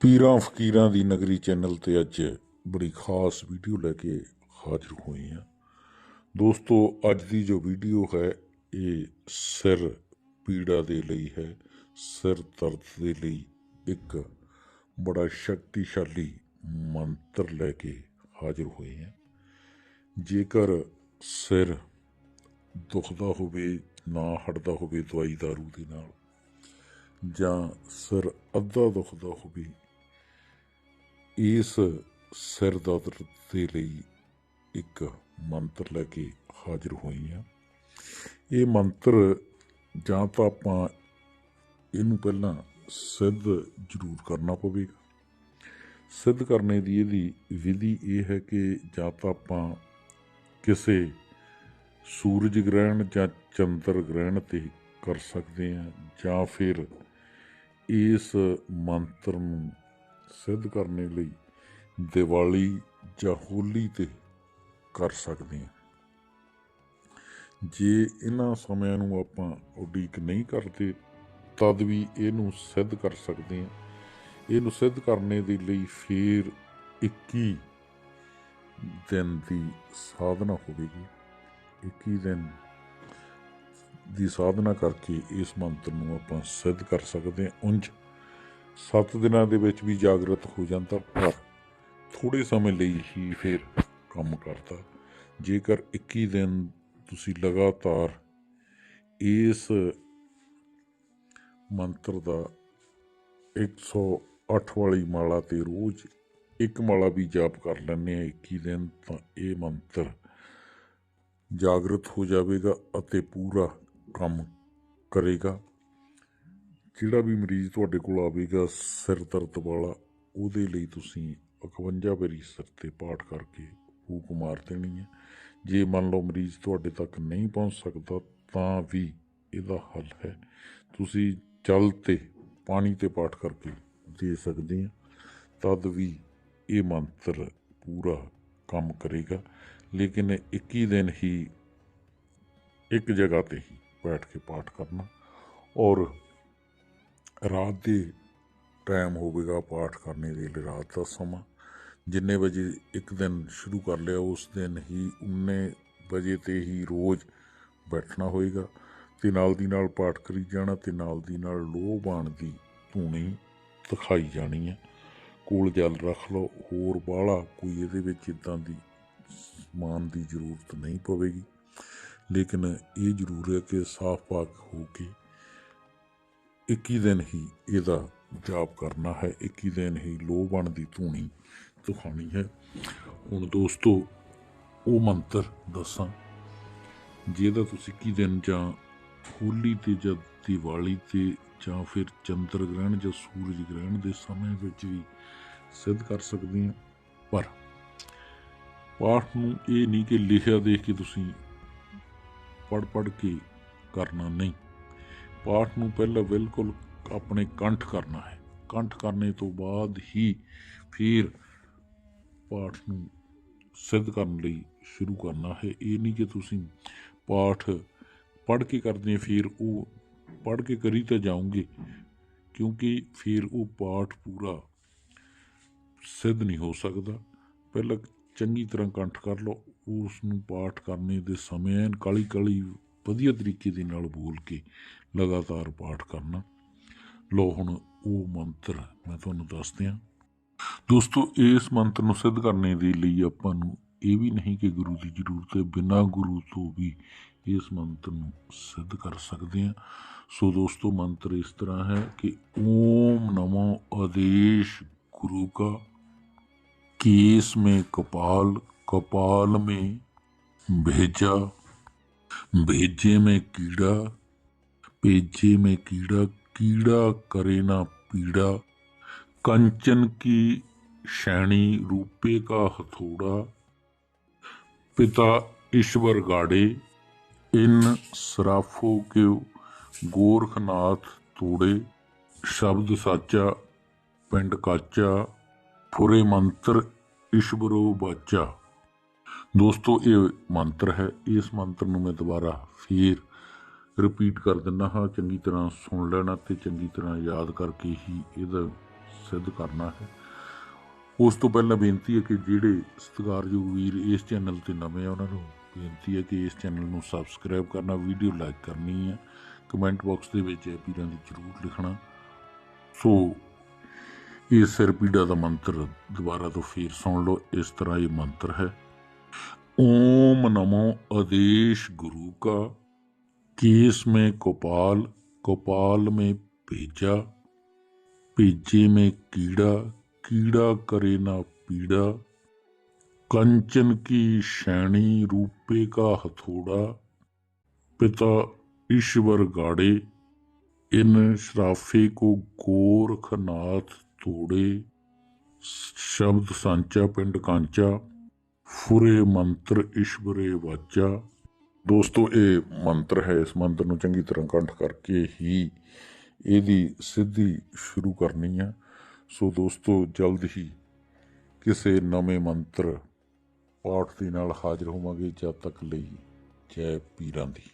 ਪੀਰਾਂ ਫਕੀਰਾਂ ਦੀ ਨਗਰੀ ਚੈਨਲ ਤੇ ਅੱਜ ਬੜੀ ਖਾਸ ਵੀਡੀਓ ਲੈ ਕੇ ਹਾਜ਼ਰ ਹੋਏ ਹਾਂ। ਦੋਸਤੋ, ਅੱਜ ਦੀ ਜੋ ਵੀਡੀਓ ਹੈ, ਇਹ ਸਿਰ ਪੀੜਾ ਦੇ ਲਈ ਹੈ। ਸਿਰ ਦਰਦ ਦੇ ਲਈ ਇੱਕ ਬੜਾ ਸ਼ਕਤੀਸ਼ਾਲੀ ਮੰਤਰ ਲੈ ਕੇ ਹਾਜ਼ਰ ਹੋਏ ਹਾਂ। ਜੇਕਰ ਸਿਰ ਦੁਖਦਾ ਹੋਵੇ, ਨਾ ਹਟਦਾ ਹੋਵੇ ਦਵਾਈ ਦਾਰੂ ਦੇ ਨਾਲ, ਜਾਂ ਸਿਰ ਅੱਧਾ ਦੁਖਦਾ ਹੋਵੇ ਇਸ ਸਿਰ ਦਰਦ ਦੇ ਲਈ ਇੱਕ ਮੰਤਰ ਲੈ ਕੇ ਹਾਜ਼ਰ ਹੋਈ ਹਾਂ। ਇਹ ਮੰਤਰ ਜਾਂ ਤਾਂ ਆਪਾਂ ਇਹਨੂੰ ਪਹਿਲਾਂ ਸਿੱਧ ਜ਼ਰੂਰ ਕਰਨਾ ਪਵੇਗਾ। ਸਿੱਧ ਕਰਨੇ ਦੀ ਇਹਦੀ ਵਿਧੀ ਇਹ ਹੈ ਕਿ ਜਾਂ ਤਾਂ ਆਪਾਂ ਕਿਸੇ ਸੂਰਜ ਗ੍ਰਹਿਣ ਜਾਂ ਚੰਦਰ ਗ੍ਰਹਿਣ ਤੇ ਕਰ ਸਕਦੇ ਹਾਂ ਜਾਂ ਫਿਰ ਇਸ ਮੰਤਰ ਨੂੰ ਸਿੱਧ ਕਰਨ ਲਈ ਦੀਵਾਲੀ ਜਾਂ ਹੋਲੀ ਤੇ ਕਰ ਸਕਦੇ ਹਾਂ। ਜੇ ਇਹਨਾਂ ਸਮਿਆਂ ਨੂੰ ਆਪਾਂ ਉਡੀਕ ਨਹੀਂ ਕਰਦੇ, ਤਦ ਵੀ ਇਹਨੂੰ ਸਿੱਧ ਕਰ ਸਕਦੇ ਹਾਂ। ਇਹਨੂੰ ਸਿੱਧ ਕਰਨੇ ਦੇ ਲਈ ਫਿਰ 21 ਦਿਨ ਦੀ ਸਾਧਨਾ ਹੋਵੇਗੀ। 21 ਦਿਨ ਦੀ ਸਾਧਨਾ ਕਰਕੇ ਇਸ ਮੰਤਰ ਨੂੰ ਆਪਾਂ ਸਿੱਧ ਕਰ ਸਕਦੇ ਹਾਂ। ਉਂਝ 7 ਦਿਨਾਂ ਦੇ ਵਿੱਚ ਵੀ ਜਾਗਰਤ ਹੋ ਜਾਂਦਾ, ਪਰ ਥੋੜੇ ਸਮੇਂ ਲਈ ਹੀ ਫਿਰ ਕੰਮ ਕਰਦਾ। ਜੇਕਰ 21 ਦਿਨ ਤੁਸੀਂ ਲਗਾਤਾਰ ਇਸ ਮੰਤਰ ਦਾ 108 ਵਾਲੀ ਮਾਲਾ ਤੇ ਰੋਜ਼ ਇੱਕ ਮਾਲਾ ਵੀ ਜਾਪ ਕਰ ਲੈਂਦੇ ਆ 21 ਦਿਨ, ਤਾਂ ਇਹ ਮੰਤਰ ਜਾਗਰਤ ਹੋ ਜਾਵੇਗਾ ਅਤੇ ਪੂਰਾ ਕੰਮ ਕਰੇਗਾ। ਜਿਹੜਾ ਵੀ ਮਰੀਜ਼ ਤੁਹਾਡੇ ਕੋਲ ਆਵੇਗਾ ਸਿਰ ਦਰਦ ਵਾਲਾ, ਉਹਦੇ ਲਈ ਤੁਸੀਂ 51 ਵਾਰੀ ਸਿਰ ਤੇ ਪਾਠ ਕਰਕੇ ਫੂਕ ਮਾਰ ਦੇਣੀ ਹੈ। ਜੇ ਮੰਨ ਲਓ ਮਰੀਜ਼ ਤੁਹਾਡੇ ਤੱਕ ਨਹੀਂ ਪਹੁੰਚ ਸਕਦਾ, ਤਾਂ ਵੀ ਇਹਦਾ ਹੱਲ ਹੈ। ਤੁਸੀਂ ਜਲ ਤੇ ਪਾਣੀ ਤੇ ਪਾਠ ਕਰਕੇ ਦੇ ਸਕਦੇ ਆ ਤਦ ਵੀ ਇਹ ਮੰਤਰ ਪੂਰਾ ਕੰਮ ਕਰੇਗਾ। ਲੇਕਿਨ 21 ਦਿਨ ਹੀ ਇੱਕ ਜਗ੍ਹਾ ਤੇ ਹੀ ਬੈਠ ਕੇ ਪਾਠ ਕਰਨਾ ਔਰ ਰਾਤ ਦੇ ਟਾਈਮ ਹੋਵੇਗਾ ਪਾਠ ਕਰਨੇ ਦੇ ਲਈ ਰਾਤ ਦਾ ਸਮਾਂ। ਜਿੰਨੇ ਵਜੇ ਇੱਕ ਦਿਨ ਸ਼ੁਰੂ ਕਰ ਲਿਆ, ਉਸ ਦਿਨ ਹੀ ਉਨੇ ਵਜੇ ਤੇ ਹੀ ਰੋਜ਼ ਬੈਠਣਾ ਹੋਏਗਾ। ਤੇ ਨਾਲ ਦੀ ਨਾਲ ਪਾਠ ਕਰੀ ਜਾਣਾ, ਤੇ ਨਾਲ ਦੀ ਨਾਲ ਲੋਹ ਬਾਣ ਦੀ ਧੂਣੀ ਦਿਖਾਈ ਜਾਣੀ ਹੈ ਕੋਲ ਜਲ ਰੱਖ ਲਓ, ਹੋਰ ਬਾਹਲਾ ਕੋਈ ਇਹਦੇ ਵਿੱਚ ਇਦਾਂ ਦੀ ਸਮਾਨ ਦੀ ਜ਼ਰੂਰਤ ਨਹੀਂ ਪਵੇਗੀ। ਲੇਕਿਨ ਇਹ ਜ਼ਰੂਰ ਹੈ ਕਿ ਸਾਫ਼ ਪਾਕ ਹੋ ਕੇ 21 ਦਿਨ ਹੀ ਇਹਦਾ ਜਾਪ ਕਰਨਾ ਹੈ। 21 ਦਿਨ ਹੀ ਲੋਹ ਬਣ ਦੀ ਧੂਣੀ ਦਿਖਾਉਣੀ ਹੈ। ਹੁਣ ਦੋਸਤੋ, ਉਹ ਮੰਤਰ ਦੱਸਾਂ, ਜਿਹਦਾ ਤੁਸੀਂ 21 ਦਿਨ ਜਾਂ ਹੋਲੀ ਤੇ ਜਾਂ ਦੀਵਾਲੀ ਤੇ ਜਾਂ ਫਿਰ ਚੰਦਰ ਗ੍ਰਹਿਣ ਜਾਂ ਸੂਰਜ ਗ੍ਰਹਿਣ ਦੇ ਸਮੇਂ ਵਿੱਚ ਵੀ ਸਿੱਧ ਕਰ ਸਕਦੇ ਹਾਂ। ਪਰ ਪਾਠ ਨੂੰ ਇਹ ਨਹੀਂ ਕਿ ਲਿਖਿਆ ਦੇਖ ਕੇ ਤੁਸੀਂ ਪੜ ਪੜ ਕੇ ਕਰਨਾ ਨਹੀਂ। ਪਾਠ ਨੂੰ ਪਹਿਲਾਂ ਬਿਲਕੁਲ ਆਪਣੇ ਕੰਠ ਕਰਨਾ ਹੈ। ਕੰਠ ਕਰਨੇ ਤੋਂ ਬਾਅਦ ਹੀ ਫਿਰ ਪਾਠ ਨੂੰ ਸਿੱਧ ਕਰਨ ਲਈ ਸ਼ੁਰੂ ਕਰਨਾ ਹੈ। ਇਹ ਨਹੀਂ ਕਿ ਤੁਸੀਂ ਪਾਠ ਪੜ੍ਹ ਕੇ ਕਰਦੇ ਹੋ, ਫਿਰ ਉਹ ਪੜ੍ਹ ਕੇ ਕਰੀ ਤਾਂ ਜਾਓਗੇ ਕਿਉਂਕਿ ਫਿਰ ਉਹ ਪਾਠ ਪੂਰਾ ਸਿੱਧ ਨਹੀਂ ਹੋ ਸਕਦਾ। ਪਹਿਲਾਂ ਚੰਗੀ ਤਰ੍ਹਾਂ ਕੰਠ ਕਰ ਲਓ ਉਸ ਨੂੰ ਪਾਠ ਕਰਨੇ ਦੇ ਸਮੇਂ ਐਨ ਕਾਲੀ ਕਾਲੀ ਵਧੀਆ ਤਰੀਕੇ ਦੇ ਨਾਲ ਬੋਲ ਕੇ ਲਗਾਤਾਰ ਪਾਠ ਕਰਨਾ ਲੋ ਹੁਣ ਉਹ ਮੰਤਰ ਮੈਂ ਤੁਹਾਨੂੰ ਦੱਸ ਦਿਆਂ ਦੋਸਤੋ ਇਸ ਮੰਤਰ ਨੂੰ ਸਿੱਧ ਕਰਨੇ ਦੇ ਲਈ ਆਪਾਂ ਨੂੰ ਇਹ ਵੀ ਨਹੀਂ ਕਿ ਗੁਰੂ ਦੀ ਜ਼ਰੂਰਤ ਹੈ ਬਿਨਾਂ ਗੁਰੂ ਤੋਂ ਵੀ ਇਸ ਮੰਤਰ ਨੂੰ ਸਿੱਧ ਕਰ ਸਕਦੇ ਹਾਂ ਸੋ ਦੋਸਤੋ ਮੰਤਰ ਇਸ ਤਰ੍ਹਾਂ ਹੈ ਕਿ ਓਮ ਨਮੋ ਆਦੇਸ਼ गुरु का केस में कपाल कपाल में भेजा भेजे में कीड़ा पेजे में कीड़ा कीड़ा करे ना पीड़ा। कंचन की शैणी रूपे का हथौड़ा। पिता ईश्वर गाड़े, इन सराफों के गोरखनाथ तोड़े। शब्द साचा, पिंड काचा, फुरे मंत्र ईश्वरों बाचा। ਦੋਸਤੋ, ਇਹ ਮੰਤਰ ਹੈ। ਇਸ ਮੰਤਰ ਨੂੰ ਮੈਂ ਦੁਬਾਰਾ ਫੇਰ ਰਿਪੀਟ ਕਰ ਦਿੰਦਾ ਹਾਂ। ਚੰਗੀ ਤਰ੍ਹਾਂ ਸੁਣ ਲੈਣਾ ਤੇ ਚੰਗੀ ਤਰ੍ਹਾਂ ਯਾਦ ਕਰਕੇ ਹੀ ਇਹਦਾ ਸਿੱਧ ਕਰਨਾ ਹੈ। ਉਸ ਤੋਂ ਪਹਿਲਾਂ ਬੇਨਤੀ ਹੈ ਕਿ ਜਿਹੜੇ ਸਤਿਕਾਰਯੋਗ ਵੀਰ ਇਸ ਚੈਨਲ ਤੇ ਨਵੇਂ ਆ, ਉਹਨਾਂ ਨੂੰ ਬੇਨਤੀ ਹੈ ਕਿ ਇਸ ਚੈਨਲ ਨੂੰ ਸਬਸਕ੍ਰਾਈਬ ਕਰਨਾ ਵੀਡੀਓ ਲਾਈਕ ਕਰਨੀ ਹੈ। ਕਮੈਂਟ ਬਾਕਸ ਦੇ ਵਿੱਚ ਇਹ ਪੀਰਾਂ ਦੀ ਜ਼ਰੂਰ ਲਿਖਣਾ। ਸੋ ਇਹ ਸਿਰ ਦਾ ਮੰਤਰ ਦੁਬਾਰਾ ਤੋਂ ਫੇਰ ਸੁਣ ਲਓ। ਇਸ ਤਰ੍ਹਾਂ ਇਹ ਮੰਤਰ ਹੈ। ओम नमो आदेश गुरु का। केस में कोपाल कोपाल में भेजा भेजे में कीड़ा कीड़ा करे ना पीड़ा। कंचन की शैणी रूपे का हथौड़ा। पिता ईश्वर गाड़े, इन शराफे को गोरखनाथ तोड़े। शब्द सांचा, पिंड कांचा। ਫੁਰੇ ਮੰਤਰ ਈਸ਼ਵਰੇ ਵਾਚਾ ਦੋਸਤੋ, ਇਹ ਮੰਤਰ ਹੈ। ਇਸ ਮੰਤਰ ਨੂੰ ਚੰਗੀ ਤਰ੍ਹਾਂ ਕੰਠ ਕਰਕੇ ਹੀ ਇਹਦੀ ਸਿੱਧੀ ਸ਼ੁਰੂ ਕਰਨੀ ਆ। ਸੋ ਦੋਸਤੋ, ਜਲਦ ਹੀ ਕਿਸੇ ਨਵੇਂ ਮੰਤਰ ਪਾਠ ਦੇ ਨਾਲ ਹਾਜ਼ਰ ਹੋਵਾਂਗੇ ਜਦ ਤੱਕ ਲਈ ਜੈ ਪੀਰਾਂ ਦੀ।